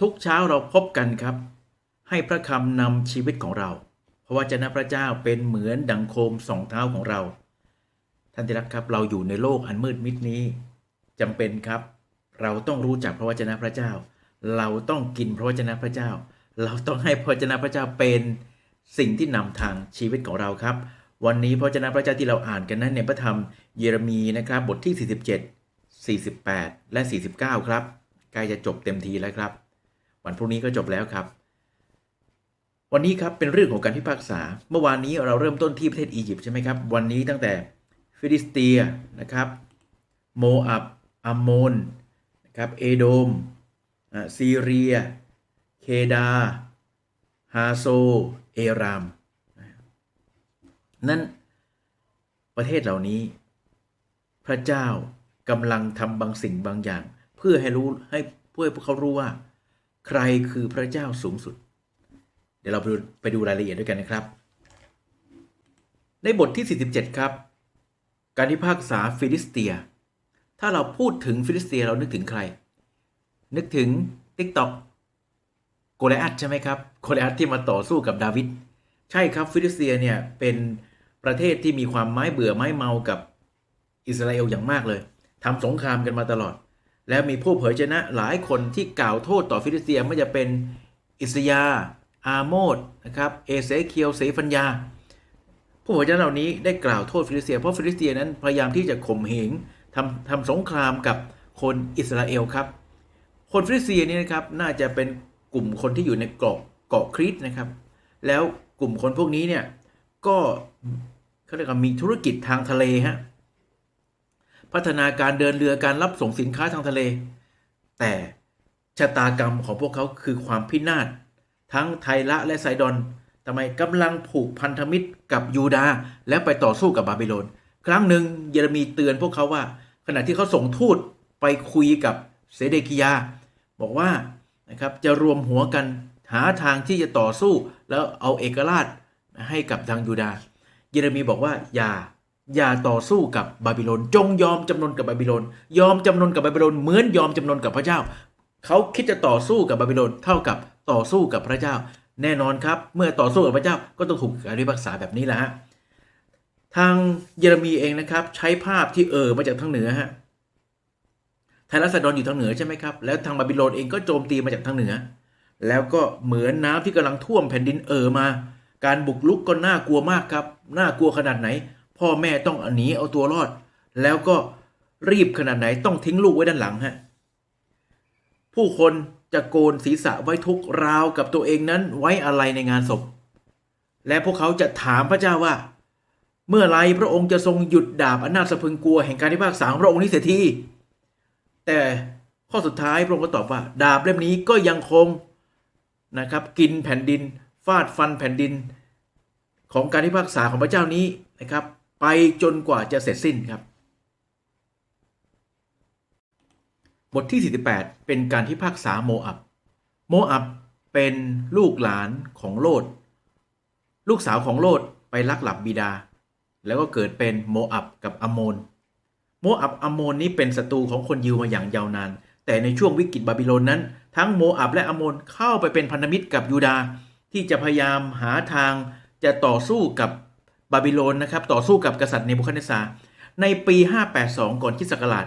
ทุกเช้าเราพบกันครับ ให้พระคำนำชีวิตของเรา เพราะว่าจ้าพระเจ้าเป็นเหมือนดังโคมสองเท้าของเรา ท่านที่รักครับเราอยู่ในโลกอันมืดมิดนี้จำเป็นครับ เราต้องรู้จักพระวจนะพระเจ้า เราต้องกินพระวจนะพระเจ้า เราต้องให้พระวจนะพระเจ้าเป็นสิ่งที่นำทางชีวิตของเราครับ วันนี้พระวจนะพระเจ้าที่เราอ่านกันนั้นในพระธรรมเยเรมีนะครับบทที่ 47 48 และ 49 ครับใกล้จะจบเต็มทีแล้วครับ วันพรุ่งนี้ก็จบแล้วครับ วันนี้ครับเป็นเรื่องของการพิพากษา เมื่อวานนี้เราเริ่มต้นที่ประเทศอียิปต์ใช่ไหมครับ วันนี้ตั้งแต่ฟิลิสเตียนะครับโมอับอัมโมนนะครับเอโดมอ่าซีเรีย เคดา ฮาโซ เอราม นั้นประเทศเหล่านี้ พระเจ้ากำลังทำบางสิ่งบางอย่าง เพื่อให้รู้ให้เพื่อให้พวกเขารู้ว่า ใครคือพระเจ้าสูงสุด เดี๋ยวเราไปดูไปดูรายละเอียดด้วยกันนะครับ ในบทที่ 47 ครับ การพิพากษาฟิลิสเตีย ถ้าเราพูดถึงฟิลิสเตียเรานึกถึงใคร นึกถึงติ๊กต็อกโกลอัตใช่ไหมครับโกลอัตที่มาต่อสู้กับดาวิดใช่ครับฟิลิสเตียเนี่ยเป็นประเทศที่มีความไม้เบื่อไม้เมากับอิสราเอลอย่างมากเลยทำสงครามกันมาตลอด แล้วมีผู้เผยชนะหลายคนที่กล่าวโทษต่อฟิลิสเตียไม่จะเป็นอิสยา อาโมดนะครับ เอเซเคียวเซฟัญญา ผู้เผยชนะเหล่านี้ได้กล่าวโทษฟิลิสเตีย เพราะฟิลิสเตียนั้นพยายามที่จะข่มเหงทำทำสงครามกับคนอิสราเอลครับ คนฟิลิสเตียนี่นะครับน่าจะเป็นกลุ่มคนที่อยู่ในเกาะเกาะคริตนะครับ แล้วกลุ่มคนพวกนี้เนี่ยก็เขาเรียกว่ามีธุรกิจทางทะเลฮะ พัฒนาการเดินเรือการรับส่งสินค้าทางทะเล แต่ชะตากรรมของพวกเขาคือความพินาศทั้งไทละและไซดอนทำไมกำลังผูกพันธมิตรกับยูดาและไปต่อสู้กับบาบิโลน ครั้งหนึ่งเยเรมีเตือนพวกเขาว่า ขณะที่เขาส่งทูตไปคุยกับเซเดกิยา บอกว่านะครับจะรวมหัวกันหาทางที่จะต่อสู้แล้วเอาเอกราชให้กับทางยูดา เยเรมีบอกว่าอย่า อย่าต่อสู้กับบาบิโลน จงยอมจำนนกับบาบิโลน ยอมจำนนกับบาบิโลนเหมือนยอมจำนนกับพระเจ้า เขาคิดจะต่อสู้กับบาบิโลนเท่ากับต่อสู้กับพระเจ้า แน่นอนครับ เมื่อต่อสู้กับพระเจ้าก็ต้องถูกการพิพากษาแบบนี้แหละฮะทางเยเรมีเองนะครับ ใช้ภาพที่เออมาจากทางเหนือฮะไทรัสดอนอยู่ทางเหนือใช่ไหมครับแล้วทางบาบิโลนเองก็โจมตีมาจากทางเหนือ แล้วก็เหมือนน้ำที่กำลังท่วมแผ่นดินเอ่อมา การบุกลุกก็น่ากลัวมากครับน่ากลัวขนาดไหน พ่อแม่ต้องหนีเอาตัวรอด แล้วก็รีบขนาดไหนต้องทิ้งลูกไว้ด้านหลังฮะผู้คนจะโกนศีรษะไว้ทุกราวกับตัวเองนั้นไว้อะไรในงานศพ และพวกเขาจะถามพระเจ้าว่า เมื่อไรพระองค์จะทรงหยุดดาบอำนาจสะพรึงกลัวแห่งการพิพากษาของพระองค์นี้เสียทีแต่ข้อสุดท้ายพระองค์ก็ตอบว่า ดาบเล่มนี้ก็ยังคงนะครับ กินแผ่นดินฟาดฟันแผ่นดิน ของการพิพากษาของพระเจ้านี้นะครับ ไปจนกว่าจะเสร็จสิ้นครับ บทที่ 48 เป็นการพิพากษาโมอับ โมอับเป็นลูกหลานของโลด ลูกสาวของโลดไปลักหลับบิดา แล้วก็เกิดเป็นโมอับกับอโมน โมอับอโมนนี้เป็นศัตรูของคนยิวมาอย่างยาวนาน แต่ในช่วงวิกฤตบาบิโลนนั้น ทั้งโมอับและอโมนเข้าไปเป็นพันธมิตรกับยูดาที่จะพยายามหาทางจะต่อสู้กับ บาบิโลนนะครับต่อสู้กับกษัตริย์เนบุคัดเนซาในปี 582 ก่อนคริสต์ศักราช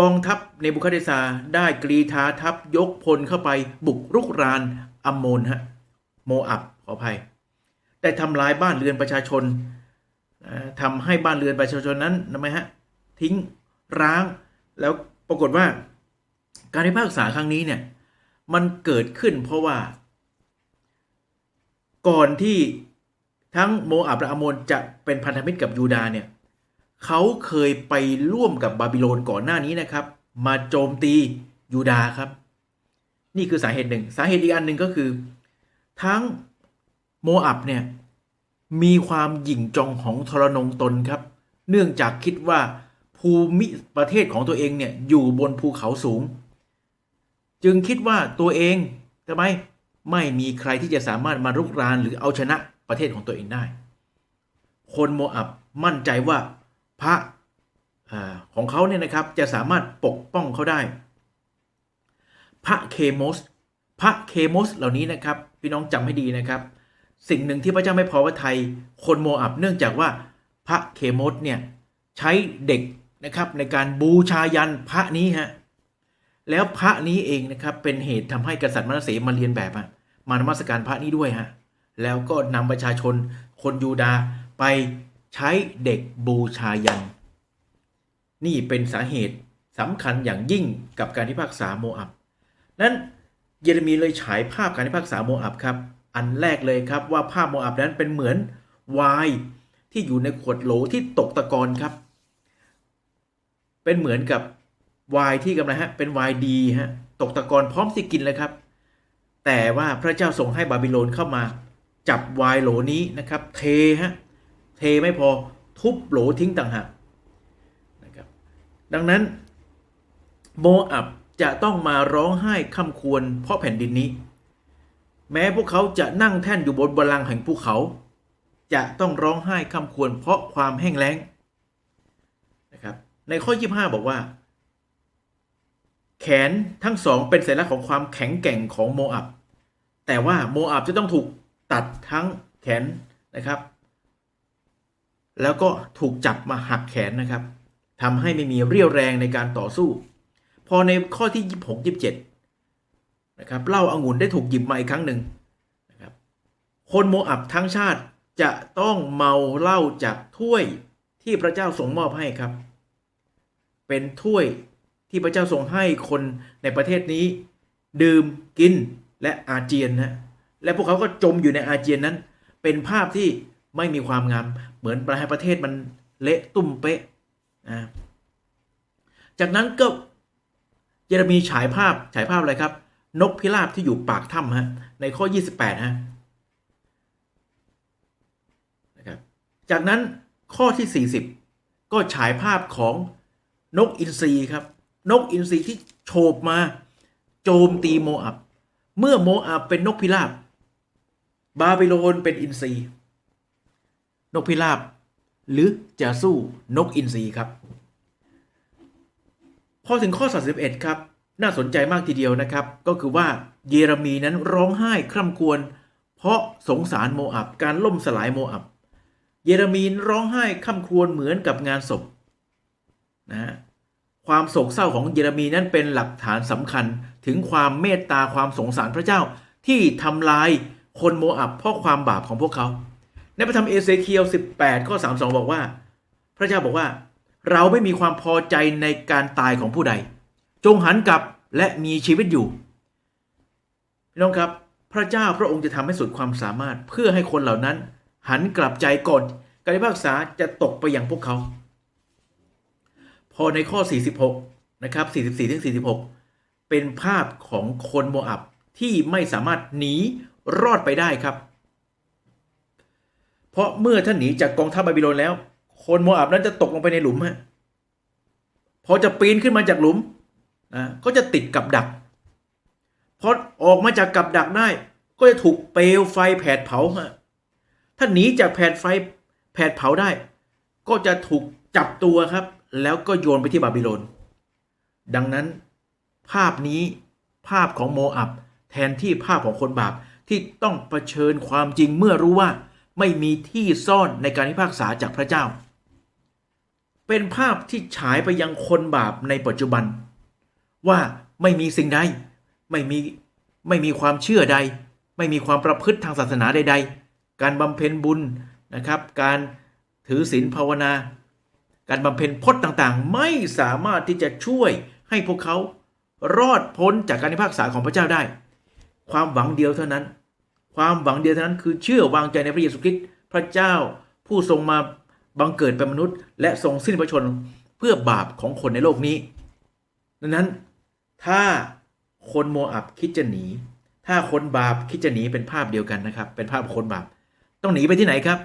กองทัพเนบุคัดเนซาได้กรีธาทัพยกพลเข้าไปบุกรุกรานอัมโมนฮะโมอับขออภัย ได้ทำลายบ้านเรือนประชาชนทำให้บ้านเรือนประชาชนนั้นทำไมฮะทิ้งร้างแล้วปรากฏว่า การพิพากษาครั้งนี้เนี่ยมันเกิดขึ้นเพราะว่า ก่อนที่ ทั้งโมอับและอามนจะเป็นพันธมิตรกับยูดาเนี่ยเขาเคยไปร่วมกับบาบิโลนก่อนหน้านี้นะครับ มาโจมตียูดาครับ นี่คือสาเหตุหนึ่ง สาเหตุอีกอันหนึ่งก็คือ ทั้งโมอับเนี่ยมีความหยิ่งจองของทรนงตนครับ เนื่องจากคิดว่าภูมิประเทศของตัวเองเนี่ยอยู่บนภูเขาสูง จึงคิดว่าตัวเองทำไมไม่มีใครที่จะสามารถมารุกรานหรือเอาชนะ ประเทศของตัวเองได้ คนโมอับมั่นใจว่าพระอของเขาเนี่ยนะครับจะสามารถปกป้องเขาได้ พระเคโมสพระเคโมสเหล่านี้นะครับ พี่น้องจำให้ดีนะครับ สิ่งหนึ่งที่พระเจ้าไม่พอพระทัยคนโมอับเนื่องจากว่าพระเคโมสเนี่ยใช้เด็กนะครับในการบูชายันพระนี้ฮะแล้วพระนี้เองนะครับเป็นเหตุทำให้กษัตริย์มนัสเสมาเรียนแบบอะมานมัสการพระนี้ด้วยฮะ แล้วก็นำประชาชนคนยูดาห์ไปใช้เด็กบูชายัน นี่เป็นสาเหตุสำคัญอย่างยิ่งกับการพิพากษาโมอับ นั้นเยเรมีเลยฉายภาพการพิพากษาโมอับครับ อันแรกเลยครับว่าภาพโมอับนั้นเป็นเหมือนไวน์ที่อยู่ในขวดโหลที่ตกตะกอนครับ เป็นเหมือนกับไวน์ที่กำลังฮะเป็นไวน์ดีฮะตกตะกอนพร้อมที่กินเลยครับ แต่ว่าพระเจ้าทรงให้บาบิโลนเข้ามา จับวน์โหลนี้นะครับ เทฮะเทไม่พอทุบโหลทิ้งต่างหากนะครับดังนั้นโมอับจะต้องมาร้องไห้คำควรเพราะแผ่นดินนี้ แม้พวกเขาจะนั่งแท่นอยู่บนบัลลังก์แห่งภูเขา จะต้องร้องไห้คำควรเพราะความแห้งแล้งนะครับในข้อ 25 บอกว่า แขนทั้งสองเป็นสัญลักษณ์ของความแข็งแกร่งของโมอับแต่ว่าโมอับจะต้องถูก ตัดทั้งแขนนะครับ แล้วก็ถูกจับมาหักแขนนะครับทำให้ไม่มีเรี่ยวแรงในการต่อสู้ พอในข้อที่ 26 27นะครับเล้าอางุ่นได้ถูกหยิบมาอีกครั้งหนึ่งนะครับคนโมอับทั้งชาติจะต้องเมาเหล้าจากถ้วยที่พระเจ้าทรงมอบให้ครับ เป็นถ้วยที่พระเจ้าทรงให้คนในประเทศนี้ ดื่มกินและอาเจียนนะ และพวกเขาก็จมอยู่ในอาเจียนนั้น เป็นภาพที่ไม่มีความงาม เหมือนประประเทศมันเละตุ้มเป๊ะนะจากนั้นก็เยเรมีฉายภาพฉายภาพอะไรครับ นกพิราบที่อยู่ปากถ้ำฮะในข้อ 28ฮะนะครับจากนั้นข้อที่ 40 ก็ฉายภาพของนกอินทรีครับ นกอินทรีที่โฉบมาโจมตีโมอับ เมื่อโมอับเป็นนกพิราบ บาบิโลนเป็นอินทรีนกพิราบ หรือจะสู้นกอินทรีครับ พอถึงข้อ 31 ครับ น่าสนใจมากทีเดียวนะครับ ก็คือว่าเยเรมีนั้นร้องไห้คร่ำครวญเพราะสงสารโมอับการล่มสลายโมอับ เยเรมีนร้องไห้คร่ำครวญเหมือนกับงานศพนะฮะความโศกเศร้าของเยเรมีนั้นเป็นหลักฐานสำคัญถึงความเมตตาความสงสารพระเจ้าที่ทำลาย คนโมอับเพราะความบาปของพวกเขา ในพระธรรมเอเสเคียว18 ข้อ 32 บอกว่า พระเจ้าบอกว่า เราไม่มีความพอใจในการตายของผู้ใด จงหันกลับและมีชีวิตอยู่พี่น้องครับ พระเจ้าพระองค์จะทำให้สุดความสามารถเพื่อให้คนเหล่านั้น หันกลับใจก่อนการพิพากษาจะตกไปอย่างพวกเขา พอในข้อ 46 นะครับ 44ถึง46 เป็นภาพของคนโมอับที่ไม่สามารถหนี รอดไปได้ครับ เพราะเมื่อท่านหนีจากกองทัพบาบิโลนแล้ว คนโมอับนั้นจะตกลงไปในหลุมฮะพอจะปีนขึ้นมาจากหลุมนะก็จะติดกับดักพอออกมาจากกับดักได้ ก็จะถูกเปลวไฟแผดเผาฮะถ้าหนีจากแผดไฟแผดเผาได้ ก็จะถูกจับตัวครับ แล้วก็โยนไปที่บาบิโลน ดังนั้นภาพนี้ภาพของโมอับแทนที่ภาพของคนบาป ที่ต้องเผชิญความจริงเมื่อรู้ว่าไม่มีที่ซ่อนในการพิพากษาจากพระเจ้า เป็นภาพที่ฉายไปยังคนบาปในปัจจุบัน ว่าไม่มีสิ่งใดไม่มีไม่มีความเชื่อใด ไม่มีความประพฤติทางศาสนาใด ๆ การบำเพ็ญบุญนะครับ การถือศีลภาวนา การบำเพ็ญพจน์ต่างๆ ไม่สามารถที่จะช่วยให้พวกเขารอดพ้นจากการพิพากษาของพระเจ้าได้ ความหวังเดียวเท่านั้น ความหวังเดียวเท่านั้นคือเชื่อวางใจในพระเยซูคริสต์พระเจ้าผู้ทรงมาบังเกิดเป็นมนุษย์ และทรงสิ้นพระชนเพื่อบาปของคนในโลกนี้ ดังนั้นถ้าคนโมอับคิดจะหนี ถ้าคนบาปคิดจะหนีเป็นภาพเดียวกันนะครับ เป็นภาพคนบาป ต้องหนีไปที่ไหนครับ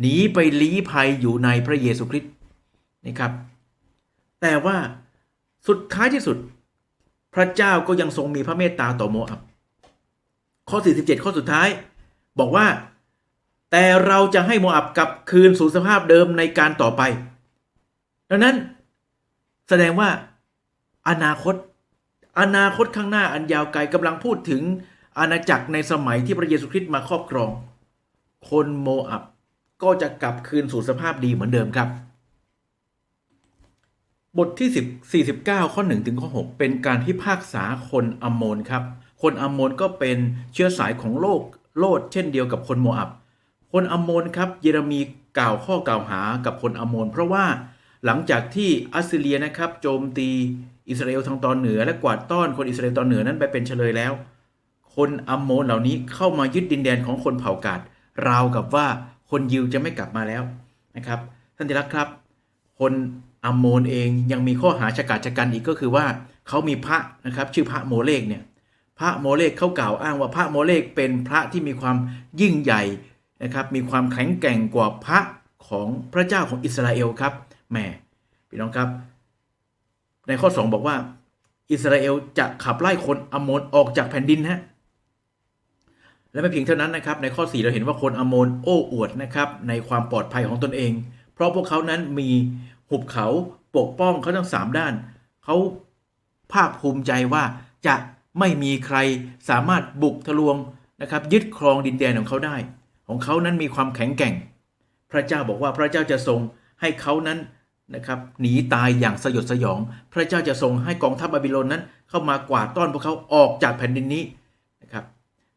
หนีไปลี้ภัยอยู่ในพระเยซูคริสต์นี่ครับ แต่ว่าสุดท้ายที่สุด พระเจ้าก็ยังทรงมีพระเมตตาต่อโมอับ ข้อ 47 ข้อสุดท้าย บอกว่า แต่เราจะให้โมอับกลับคืนสู่สภาพเดิมในการต่อไป ดังนั้นแสดงว่าอนาคต อนาคตข้างหน้าอันยาวไกลกำลังพูดถึงอาณาจักรในสมัยที่พระเยซูคริสต์มาครอบครอง คนโมอับก็จะกลับคืนสู่สภาพดีเหมือนเดิมครับ บทที่10 49 ข้อ 1 ถึงข้อ 6 เป็นการพิพากษาคนอมโมนครับ คนอัมโมนก็เป็นเชื้อสายของโลกโลดเช่นเดียวกับคนโมอับ คนอัมโมนครับเยเรมีกล่าวข้อกล่าวหากับคนอัมโมน เพราะว่าหลังจากที่อัสซีเรียนะครับโจมตีอิสราเอลทางตอนเหนือและกวาดต้อนคนอิสราเอลตอนเหนือนั้นไปเป็นเฉลยแล้ว คนอัมโมนเหล่านี้เข้ามายึดดินแดนของคนเผ่ากาดราวกับว่าคนยิวจะไม่กลับมาแล้วนะครับท่านที่รักครับ คนอัมโมนเองยังมีข้อหาชะกาจชะกันอีกก็คือว่าเขามีพระนะครับชื่อพระโมเลกเนี่ย พระโมเลกเขากล่าวอ้างว่าพระโมเลกเป็นพระที่มีความยิ่งใหญ่นะครับ มีความแข็งแกร่งกว่าพระของพระเจ้าของอิสราเอลครับแหมพี่น้องครับ ในข้อ 2 บอกว่า อิสราเอลจะขับไล่คนอมโมนออกจากแผ่นดินฮะและไม่เพียงเท่านั้นนะครับ ในข้อ 4 เราเห็นว่าคนอมโมนโอ้อวดนะครับในความปลอดภัยของตนเอง เพราะพวกเขานั้นมีหุบเขาปกป้องเขาทั้ง 3 ด้าน เขาภาคภูมิใจว่าจะ ไม่มีใครสามารถบุกทะลวงนะครับยึดครองดินแดนของเขาได้ ของเขานั้นมีความแข็งแกร่ง พระเจ้าบอกว่าพระเจ้าจะทรงให้เขานั้นนะครับหนีตายอย่างสยดสยอง พระเจ้าจะทรงให้กองทัพบาบิโลนนั้น เข้ามากวาดต้อนพวกเขาออกจากแผ่นดินนี้นะครับ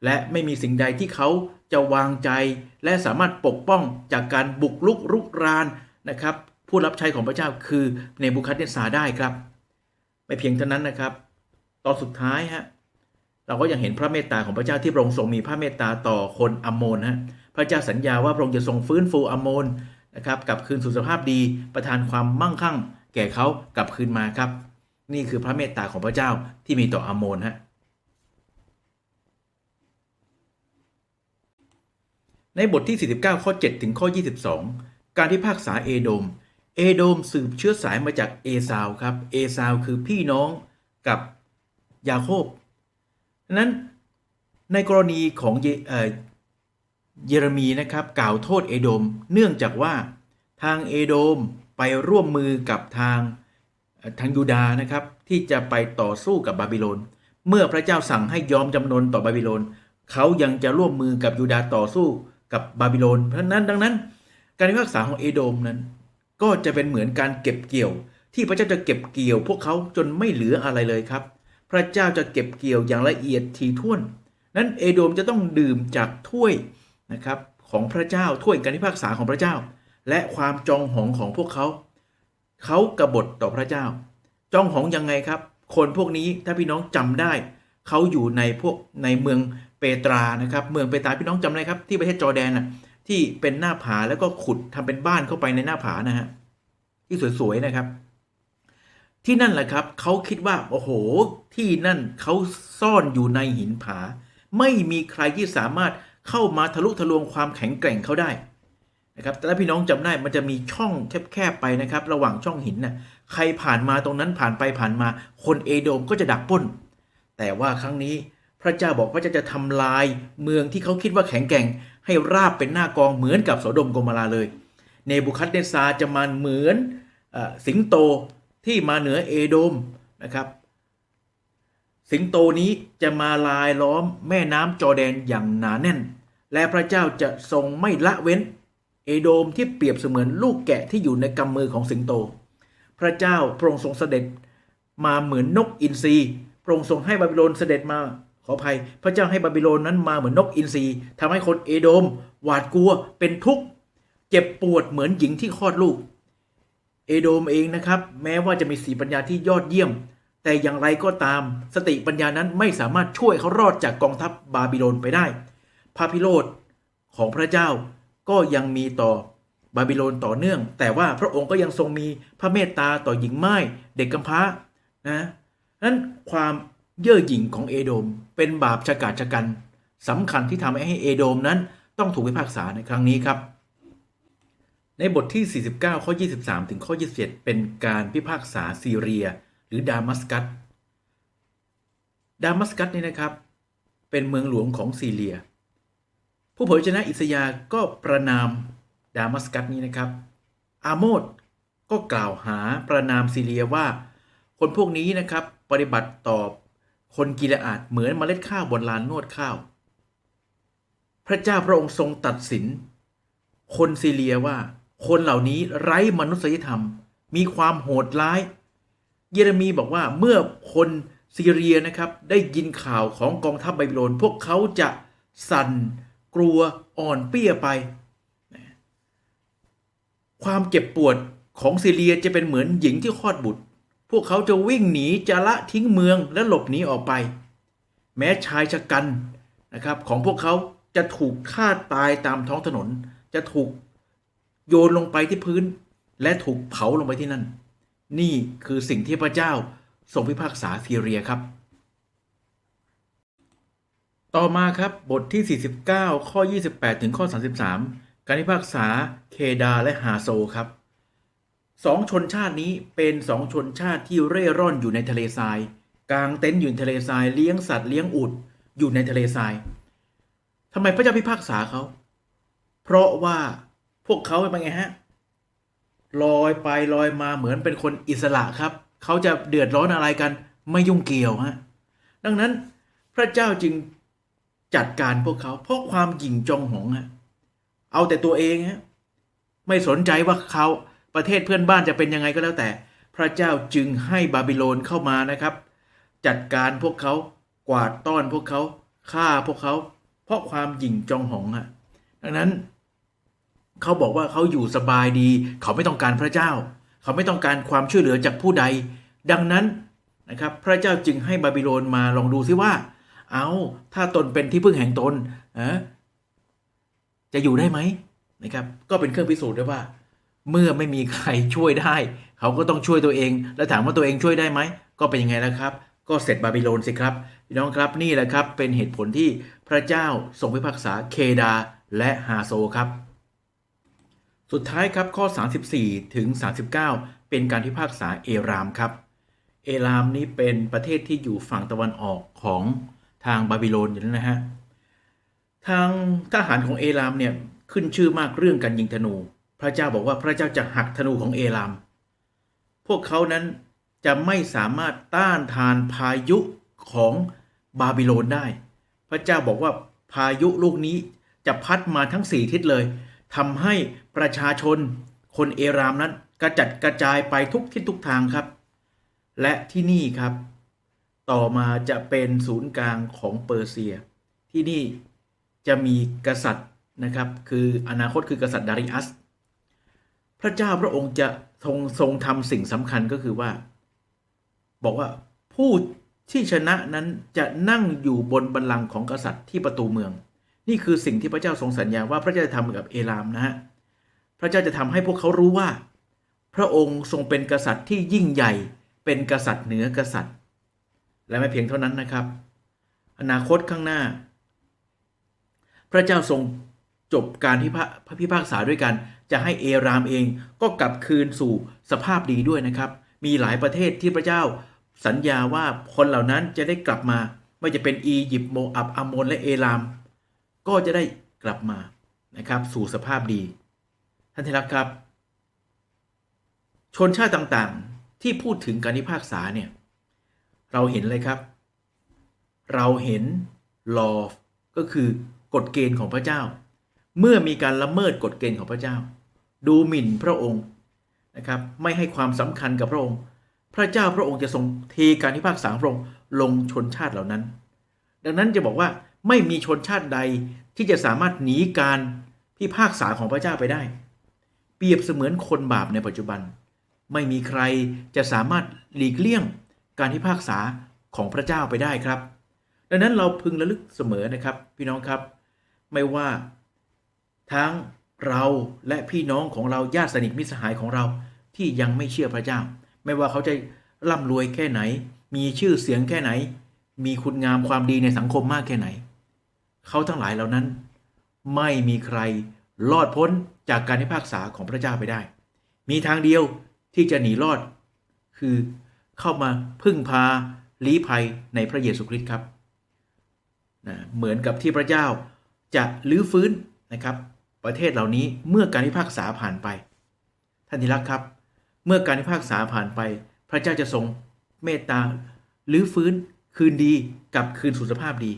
และไม่มีสิ่งใดที่เขาจะวางใจ และสามารถปกป้องจากการบุกลุกรุกรานนะครับผู้รับใช้ของพระเจ้าคือเนบูคัดเนสซาได้ครับ ไม่เพียงเท่านั้นนะครับ ตอนสุดท้ายฮะเราก็ยังเห็นพระเมตตาของพระเจ้าที่พระองค์ทรงมีพระเมตตาต่อคนอมโมนฮะพระเจ้าสัญญาว่าพระองค์จะทรงฟื้นฟูอมโมนนะครับกลับคืนสู่สภาพดีประทานความมั่งคั่ง แก่เขากลับคืนมาครับ นี่คือพระเมตตาของพระเจ้าที่มีต่ออมโมนฮะในบทที่ 49 ข้อ 7 ถึงข้อ 22 การพิพากษาเอโดม เอโดมสืบเชื้อสายมาจากเอซาวครับ เอซาวคือพี่น้องกับ ยาโคบนั้นในกรณีของเยเเยเรมีนะครับกล่าวโทษเอโดม เนื่องจากว่าทางเอโดมไปร่วมมือกับทางทางยูดาห์นะครับที่จะไปต่อสู้กับบาบิโลน เมื่อพระเจ้าสั่งให้ยอมจำนนต่อบาบิโลนเขายังจะร่วมมือกับยูดาห์ต่อสู้กับบาบิโลน เพราะฉะนั้นดังนั้น การพิพากษาของเอโดมนั้น ก็จะเป็นเหมือนการเก็บเกี่ยว ที่พระเจ้าจะเก็บเกี่ยว พวกเขาจนไม่เหลืออะไรเลยครับ พระเจ้าจะเก็บเกี่ยวอย่างละเอียดทีท่วน นั้นเอโดมจะต้องดื่มจากถ้วยนะครับของพระเจ้าถ้วยการพิพากษาของพระเจ้า และความจองหองของพวกเขา เขากบฏต่อพระเจ้า จองหองยังไงครับ คนพวกนี้ถ้าพี่น้องจำได้ เขาอยู่ในพวกในเมืองเปตรานะครับ เมืองเปตราพี่น้องจำได้ครับ ที่ประเทศจอร์แดนน่ะที่เป็นหน้าผาแล้วก็ขุดทำเป็นบ้านเข้าไปในหน้าผานะฮะที่สวยๆนะครับ ที่นั่นแหละครับเขาคิดว่าโอ้โห ที่นั่นเขาซ่อนอยู่ในหินผา ไม่มีใครที่สามารถเข้ามาทะลุทะลวงความแข็งแกร่งเขาได้นะครับแต่ถ้าพี่น้องจำได้มันจะมีช่องแคบๆไปนะครับ ระหว่างช่องหินน่ะใครผ่านมาตรงนั้นผ่านไปผ่านมา คนเอโดมก็จะดักป้น แต่ว่าครั้งนี้พระเจ้าบอกว่าจะจะทำลายเมืองที่เขาคิดว่าแข็งแกร่ง ให้ราบเป็นหน้ากองเหมือนกับโสโดมโกมาราเลย เนบูคัดเนซาจะมาเหมือนอสิงโต ที่มาเหนือเอโดมนะครับ สิงโตนี้จะมาลายล้อมแม่น้ำจอแดนอย่างหนาแน่น และพระเจ้าจะทรงไม่ละเว้น เอโดมที่เปรียบเสมือนลูกแกะที่อยู่ในกำมือของสิงโต พระเจ้าพระองค์ทรงเสด็จมาเหมือนนกอินทรีพระองค์ทรงให้บาบิโลนเสด็จมาขออภัย พระเจ้าให้บาบิโลนนั้นมาเหมือนนกอินทรีทำให้คนเอโดม หวาดกลัวเป็นทุกข์เจ็บปวดเหมือนหญิงที่คลอดลูก โดมเองนะครับ แม้ว่าจะมีสีปัญญาที่ยอดเยี่ยม แต่อย่างไรก็ตาม สติปัญญานั้นไม่สามารถช่วยเขารอดจากกองทัพบาบิโลนไปได้พระพิโรธของพระเจ้าก็ยังมีต่อบาบิโลนต่อเนื่อง แต่ว่าพระองค์ก็ยังทรงมีพระเมตตาต่อหญิงไม้เด็กกำพร้านะนั้นความเย่อหยิ่งของเอโดมเป็นบาปชะกาจชะกันสำคัญที่ทำให้เอโดมนั้นต้องถูกพิพากษาในครั้งนี้ครับ ในบทที่ 49 ข้อ 23 ถึงข้อ 27 เป็นการพิพากษาซีเรีย หรือดามัสกัส ดามัสกัสนี่นะครับ เป็นเมืองหลวงของซีเรีย ผู้เผยชนะอิสยาห์ก็ประนามดามัสกัสนี้นะครับ อาโมดก็กล่าวหาประนามซีเรียว่า คนพวกนี้นะครับปฏิบัติต่อคนกิเลอาดเหมือนเมล็ดข้าวบนลานนวดข้าว พระเจ้าพระองค์ทรงตัดสิน คนซีเรียว่า คนเหล่านี้ไร้มนุษยธรรม มีความโหดร้าย เยเรมีบอกว่าเมื่อคนซีเรียนะครับได้ยินข่าวของกองทัพไบบิโลนพวกเขาจะสั่นกลัวอ่อนเปี้ยไป ความเจ็บปวดของซีเรียจะเป็นเหมือนหญิงที่คลอดบุตร พวกเขาจะวิ่งหนีจะละทิ้งเมืองและหลบหนีออกไป แม้ชายชะกันนะครับของพวกเขาจะถูกฆ่าตายตามท้องถนน จะถูก โยนลงไปที่พื้น และถูกเผาลงไปที่นั่น นี่คือสิ่งที่พระเจ้าทรงพิพากษาซีเรียครับ ต่อมาครับบทที่ 49 ข้อ 28 ถึงข้อ 33 การพิพากษาเคดาและฮาโซครับสองชนชาตินี้เป็นสองชนชาติที่เร่ร่อนอยู่ในทะเลทรายกางเต็นท์อยู่ในทะเลทรายเลี้ยงสัตว์เลี้ยงอุดอยู่ในทะเลทรายทำไมพระเจ้าพิพากษาเขา เพราะว่า วกเขาเป็นไงฮะลอยไปลอยมาเหมือนเป็นคนอิสระครับ เขาจะเดือดร้อนอะไรกัน ไม่ยุ่งเกี่ยวฮะดังนั้นพระเจ้าจึงจัดการพวกเขา เพราะความหยิ่งจองหองฮะเอาแต่ตัวเองฮะไม่สนใจว่าเขาประเทศเพื่อนบ้านจะเป็นยังไงก็แล้วแต่ พระเจ้าจึงให้บาบิโลนเข้ามานะครับ จัดการพวกเขากวาดต้อนพวกเขาฆ่าพวกเขา เพราะความหยิ่งจองหองฮะดังนั้น เขาบอกว่าเขาอยู่สบายดี เขาไม่ต้องการพระเจ้า เขาไม่ต้องการความช่วยเหลือจากผู้ใด ดังนั้นนะครับพระเจ้าจึงให้บาบิโลนมาลองดูซิว่า เอาถ้าตนเป็นที่พึ่งแห่งตนอะจะอยู่ได้ไหมนะครับ ก็เป็นเครื่องพิสูจน์ได้ว่า เมื่อไม่มีใครช่วยได้ เขาก็ต้องช่วยตัวเอง แล้วถามว่าตัวเองช่วยได้ไหมก็เป็นยังไงแล้วครับ ก็เสร็จบาบิโลนสิครับพี่น้องครับนี่แหละครับเป็นเหตุผลที่พระเจ้าทรงพิพากษาเคดาและฮาโซครับ สุดท้ายครับข้อ 34 ถึง 39 เป็นการพิพากษาเอรามครับ เอรามนี้เป็นประเทศที่อยู่ฝั่งตะวันออกของทางบาบิโลนอยู่แล้วนะฮะ ทางทหารของเอรามเนี่ยขึ้นชื่อมากเรื่องการยิงธนู พระเจ้าบอกว่าพระเจ้าจะหักธนูของเอราม พวกเขานั้นจะไม่สามารถต้านทานพายุของบาบิโลนได้ พระเจ้าบอกว่าพายุลูกนี้จะพัดมาทั้งสี่ทิศเลย ทำให้ประชาชนคนเอรามนั้นกระจัดกระจายไปทุกทิศทุกทางครับ และที่นี่ครับ ต่อมาจะเป็นศูนย์กลางของเปอร์เซีย ที่นี่จะมีกษัตริย์นะครับ คืออนาคตคือกษัตริย์ดาริอัส พระเจ้าพระองค์จะทรงทรงทำสิ่งสำคัญก็คือว่า บอกว่าผู้ที่ชนะนั้นจะนั่งอยู่บนบัลลังก์ของกษัตริย์ที่ประตูเมือง นี่คือสิ่งที่พระเจ้าทรงสัญญาว่าพระเจ้าจะทำกับเอรามนะฮะพระเจ้าจะทำให้พวกเขารู้ว่า พระองค์ทรงเป็นกษัตริย์ที่ยิ่งใหญ่เป็นกษัตริย์เหนือกษัตริย์ และไม่เพียงเท่านั้นนะครับ อนาคตข้างหน้า พระเจ้าทรงจบการพิพาพระพิพากษาด้วยกัน จะให้เอรามเองก็กลับคืนสู่สภาพดีด้วยนะครับ มีหลายประเทศที่พระเจ้าสัญญาว่าคนเหล่านั้นจะได้กลับมาไม่ว่าจะเป็นอียิปต์โมอับอัมมนและเอราม ก็จะได้กลับมานะครับ สู่สภาพดี ท่านที่รักครับ ชนชาติต่างๆ ที่พูดถึงการพิพากษาเนี่ย เราเห็นเลยครับ เราเห็น law ก็คือกฎเกณฑ์ของพระเจ้า เมื่อมีการละเมิดกฎเกณฑ์ของพระเจ้า ดูหมิ่นพระองค์นะครับ ไม่ให้ความสำคัญกับพระองค์ พระเจ้าพระองค์จะทรงเทการพิพากษาของพระองค์ลงชนชาติเหล่านั้น ดังนั้นจะบอกว่า ไม่มีชนชาติใดที่จะสามารถหนีการพิพากษาของพระเจ้าไปได้ เปรียบเสมือนคนบาปในปัจจุบัน ไม่มีใครจะสามารถหลีกเลี่ยงการพิพากษาของพระเจ้าไปได้ครับ ดังนั้นเราพึงระลึกเสมอนะครับ พี่น้องครับ ไม่ว่าทั้งเราและพี่น้องของเราญาติสนิทมิตรสหายของเราที่ยังไม่เชื่อพระเจ้า ไม่ว่าเขาจะร่ำรวยแค่ไหน มีชื่อเสียงแค่ไหน มีคุณงามความดีในสังคมมากแค่ไหน เขาทั้งหลายเหล่านั้น ไม่มีใครรอดพ้นจากการพิพากษาของพระเจ้าไปได้ มีทางเดียวที่จะหนีรอด คือเข้ามาพึ่งพาลี้ภัยในพระเยซูคริสต์ครับนะเหมือนกับที่พระเจ้าจะลื้อฟื้นนะครับ ประเทศเหล่านี้เมื่อการพิพากษาผ่านไป ท่านที่รักครับ เมื่อการพิพากษาผ่านไป พระเจ้าจะทรงเมตตาลื้อฟื้นคืนดีกับคืนสู่สภาพดี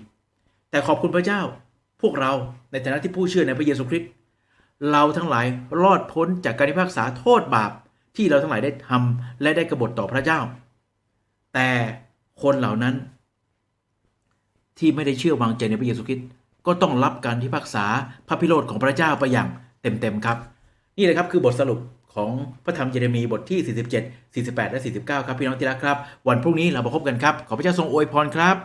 แต่ขอบคุณพระเจ้า พวกเราในฐานะที่ผู้เชื่อในพระเยซูคริสต์เราทั้งหลายรอดพ้นจากการพิพากษาโทษบาปที่เราทั้งหลายได้ทำและได้กบฏต่อพระเจ้า แต่คนเหล่านั้น ที่ไม่ได้เชื่อวางใจในพระเยซูคริสต์ก็ต้องรับการพิพากษาพระพิโรธของพระเจ้าไปอย่างเต็มๆครับ นี่เลยครับคือบทสรุปของพระธรรมเยเรมีบทที่ 47 48 และ 49 ครับพี่น้องที่รักครับ วันพรุ่งนี้เรามาพบกันครับ ขอพระเจ้าทรงอวยพรครับ